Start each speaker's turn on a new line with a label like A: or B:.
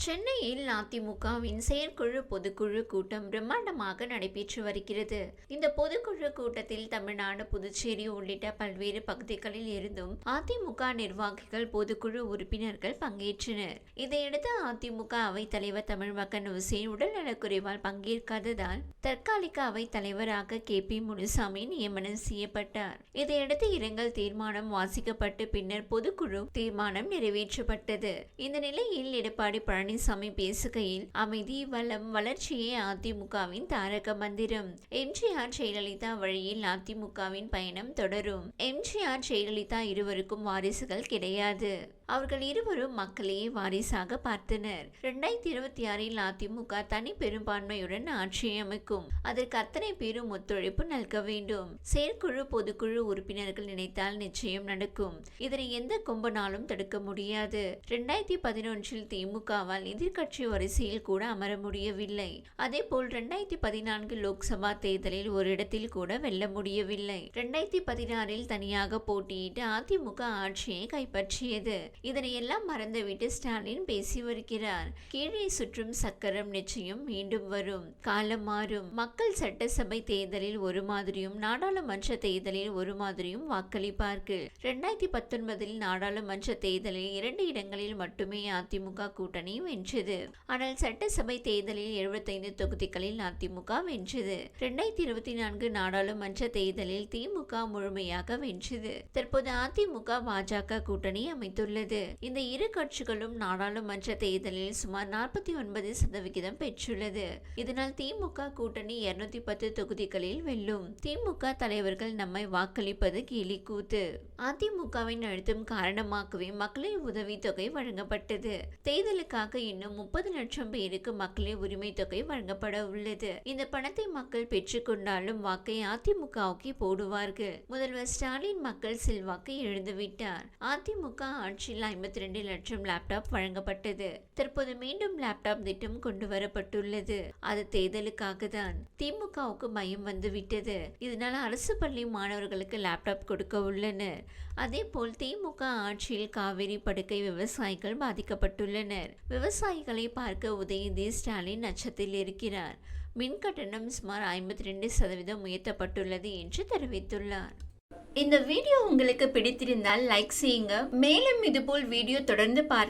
A: சென்னையில் அதிமுகவின் செயற்குழு பொதுக்குழு கூட்டம் பிரம்மாண்டமாக நடைபெற்று வருகிறது. இந்த பொதுக்குழு கூட்டத்தில் தமிழ்நாடு புதுச்சேரி உள்ளிட்ட பல்வேறு பகுதிகளில் இருந்தும் அதிமுக நிர்வாகிகள் பொதுக்குழு உறுப்பினர்கள் பங்கேற்றனர். இதையடுத்து அதிமுக அவைத் தலைவர் தமிழ்மகன் உசேன் உடல்நலக்குறைவால் பங்கேற்காததால் தற்காலிக அவைத் தலைவராக கே. பி. முனுசாமி நியமனம் செய்யப்பட்டார். இதையடுத்து இரங்கல் தீர்மானம் வாசிக்கப்பட்டு பின்னர் பொதுக்குழு தீர்மானம் நிறைவேற்றப்பட்டது. இந்த நிலையில் எடப்பாடி பழனிசாமி பழனிசாமி பேசுகையில் அமைதி வளம் வளர்ச்சியே அதிமுகவின் தாரக மந்திரம். எம்ஜிஆர் ஜெயலலிதா வழியில் அதிமுகவின் பயணம் தொடரும். எம்ஜிஆர் ஜெயலலிதா இருவருக்கும் வாரிசுகள் கிடையாது. அவர்கள் இருவரும் மக்களையே வாரிசாக பார்த்தனர். இரண்டாயிரத்தி இருபத்தி ஆறில் அதிமுக தனி பெரும்பான்மையுடன் ஆட்சி அமைக்கும். அதற்கு அத்தனை பேரும் ஒத்துழைப்பு நல்க வேண்டும். செயற்குழு பொதுக்குழு உறுப்பினர்கள் நினைத்தால் நிச்சயம் நடக்கும். இதனை எந்த கொம்பனாலும் தடுக்க முடியாது. இரண்டாயிரத்தி பதினொன்றில் திமுகவால் எதிர்க்கட்சி வரிசையில் கூட அமர முடியவில்லை. அதேபோல் இரண்டாயிரத்தி பதினான்கு லோக்சபா தேர்தலில் ஒரு இடத்தில் கூட வெல்ல முடியவில்லை. இரண்டாயிரத்தி பதினாறில் தனியாக போட்டியிட்டு அதிமுக ஆட்சியை கைப்பற்றியது. இதனையெல்லாம் மறந்துவிட்டு ஸ்டாலின் பேசி வருகிறார். கீழே சுற்றும் சக்கரம் நிச்சயம் மீண்டும் வரும். காலம் மாறும். மக்கள் சட்டசபை தேர்தலில் ஒரு மாதிரியும் நாடாளுமன்ற தேர்தலில் ஒரு மாதிரியும் வாக்களிப்பார்கள். இரண்டாயிரத்தி பத்தொன்பதில் நாடாளுமன்ற தேர்தலில் இரண்டு இடங்களில் மட்டுமே அதிமுக கூட்டணி வென்றது. ஆனால் சட்டசபை தேர்தலில் எழுபத்தைந்து தொகுதிகளில் அதிமுக வென்றது. இரண்டாயிரத்தி இருபத்தி நான்கு நாடாளுமன்ற தேர்தலில் திமுக முழுமையாக வென்றது. தற்போது அதிமுக பாஜக கூட்டணி அமைத்துள்ளது. இந்த இரு கட்சிகளும் நாடாளுமன்ற தேர்தலில் சுமார் நாற்பத்தி ஒன்பது சதவிகிதம் பெற்றுள்ளது. இதனால் திமுக கூட்டணி இருநூத்தி பத்து தொகுதிகளில் வெல்லும். திமுக தலைவர்கள் நம்மை வாக்களிப்பது கேலி கூத்து அதிமுகவின் அழுத்தம் காரணமாகவே மகளிர் உதவித் தொகை வழங்கப்பட்டது. தேர்தலுக்காக இன்னும் முப்பது லட்சம் பேருக்கு மக்களே உரிமை தொகை வழங்கப்பட உள்ளது. இந்த பணத்தை மக்கள் பெற்றுக்கொண்டாலும் வாக்கை அதிமுகவுக்கு போடுவார்கள். முதல்வர் ஸ்டாலின் மக்கள் செல்வாக்கை இழந்துவிட்டார் அதிமுக ஆட்சியில் ஐம்பத்தி ரெண்டு லட்சம் லேப்டாப் வழங்கப்பட்டது. தற்போது மீண்டும் லேப்டாப் திட்டம் கொண்டு வரப்பட்டுள்ளது. அது தேர்தலுக்காக தான். திமுகவுக்கு பயம் வந்துவிட்டது. இதனால் அரசு பள்ளி மாணவர்களுக்கு லேப்டாப் கொடுக்க உள்ளனர். அதே போல் திமுக ஆட்சியில் காவிரி படுக்கை விவசாயிகள் பாதிக்கப்பட்டுள்ளனர். விவசாயிகளை பார்க்க உதயநிதி ஸ்டாலின் அச்சத்தில் இருக்கிறார். மின் கட்டணம் சுமார் ஐம்பத்தி ரெண்டு சதவீதம் உயர்த்தப்பட்டுள்ளது என்று தெரிவித்துள்ளார். இந்த வீடியோ உங்களுக்கு பிடித்திருந்தால் லைக் செய்யுங்க. மேலும் இதுபோல் வீடியோ தொடர்ந்து பார்க்க